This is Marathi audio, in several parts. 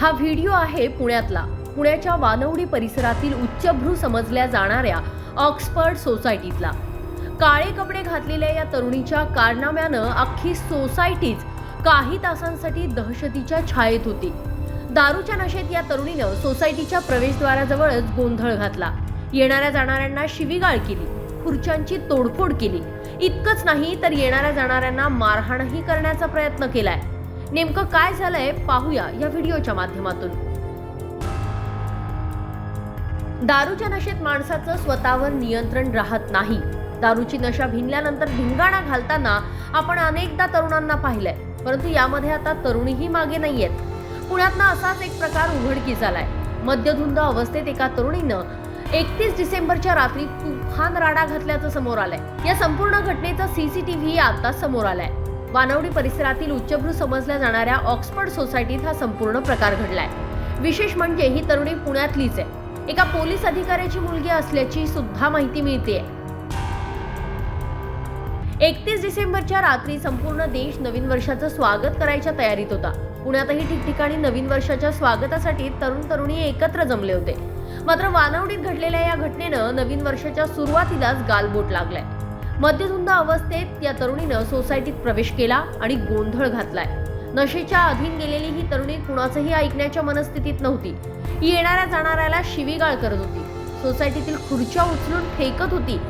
हा व्हिडिओ आहे पुण्यातला. पुण्याच्या वानवडी परिसरातील उच्चभ्रू समजल्या जाणाऱ्या ऑक्सफर्ड सोसायटीतला. काळे कपडे घातलेल्या या तरुणीच्या कारनाम्यानं अख्खी सोसायटीच काही तासांसाठी दहशतीच्या छायेत होती. दारूच्या नशेत या तरुणीनं सोसायटीच्या प्रवेशद्वाराजवळच गोंधळ घातला. येणाऱ्या जाणाऱ्यांना शिवीगाळ केली खुर्च्यांची तोडफोड केली. इतकंच नाही तर येणाऱ्या जाणाऱ्यांना मारहाणही करण्याचा प्रयत्न केलाय. नेमकं काय झालंय पाहूया या व्हिडिओच्या माध्यमातून. दारूच्या नशेत माणसाचं स्वतःवर नियंत्रण राहत नाही. दारूची नशा भिनल्यानंतर भिंगाणा घालताना आपण अनेकदा तरुणांना पाहिलंय परंतु यामध्ये आता तरुणीही मागे नाहीयेत. पुण्यातनं असाच एक प्रकार उघडकीस आलाय. मद्यधुंद अवस्थेत एका तरुणीनं एकतीस डिसेंबरच्या रात्री तुफान राडा घातल्याचं समोर आलंय. या संपूर्ण घटनेचा सीसीटीव्ही आता समोर आलाय. वानवडी परिसरातील उच्चभ्रू समजल्या जाणाऱ्या ऑक्सफर्ड सोसायटीत हा संपूर्ण प्रकार घडलाय. विशेष म्हणजे ही तरुणी पुण्यातलीच आहे. एका पोलीस अधिकाऱ्याची मुलगी असल्याची सुद्धा माहिती मिळते एकतीस डिसेंबरच्या रात्री संपूर्ण देश नवीन वर्षाचं स्वागत करायच्या तयारीत होता. पुण्यातही ठिकठिकाणी नवीन वर्षाच्या स्वागतासाठी तरुण तरुणी एकत्र जमले होते. मात्र वानवडीत घडलेल्या या घटनेनं नवीन वर्षाच्या सुरुवातीलाच गालबोट लागलाय. मद्यधुंद अवस्थेत या तरुणीनं सोसायटीत प्रवेश केला आणि गोंधळ घातलाय. नशेच्या अधीन गेलेली ही तरुणी कुणाचंही ऐकण्याच्या मनस्थितीत नव्हती. येणाऱ्या जाणाऱ्याला शिवीगाळ करत होती. सोसायटीतील खुर्च्या उचलून फेकत होती.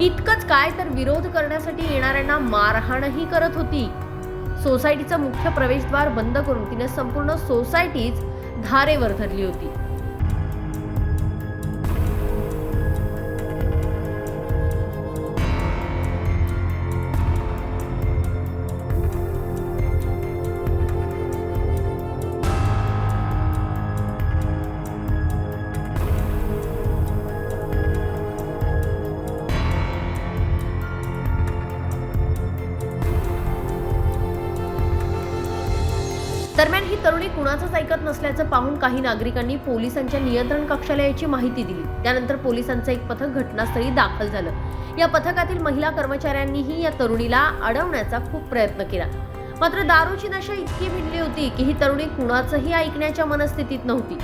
इतकंच काय तर विरोध करण्यासाठी येणाऱ्यांना मारहाणही करत होती. सोसायटीचं मुख्य प्रवेशद्वार बंद करून तिने संपूर्ण सोसायटीच धारेवर धरली होती. दरम्यान ही तरुणी कुणाचंच ऐकत नसल्याचं पाहून काही नागरिकांनी पोलिसांच्या नियंत्रण कक्षाला याची माहिती दिली. त्यानंतर पोलिसांचं एक पथक घटनास्थळी दाखल झालं. या पथकातील महिला कर्मचाऱ्यांनीही या तरुणीला अडवण्याचा खूप प्रयत्न केला. मात्र दारूची नशा इतकी भिडली होती की ही तरुणी कुणाचंही ऐकण्याच्या मनस्थितीत नव्हती.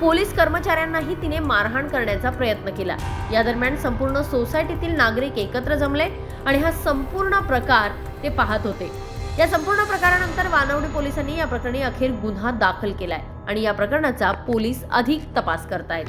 पोलीस कर्मचाऱ्यांनाही तिने मारहाण करण्याचा प्रयत्न केला. या दरम्यान संपूर्ण सोसायटीतील नागरिक एकत्र जमले आणि हा संपूर्ण प्रकार ते पाहत होते. या संपूर्ण प्रकारानंतर वानवडी पोलिसांनी या प्रकरणी अखेर गुन्हा दाखल केलाय आणि या प्रकरणाचा पोलीस अधिक तपास करतायत.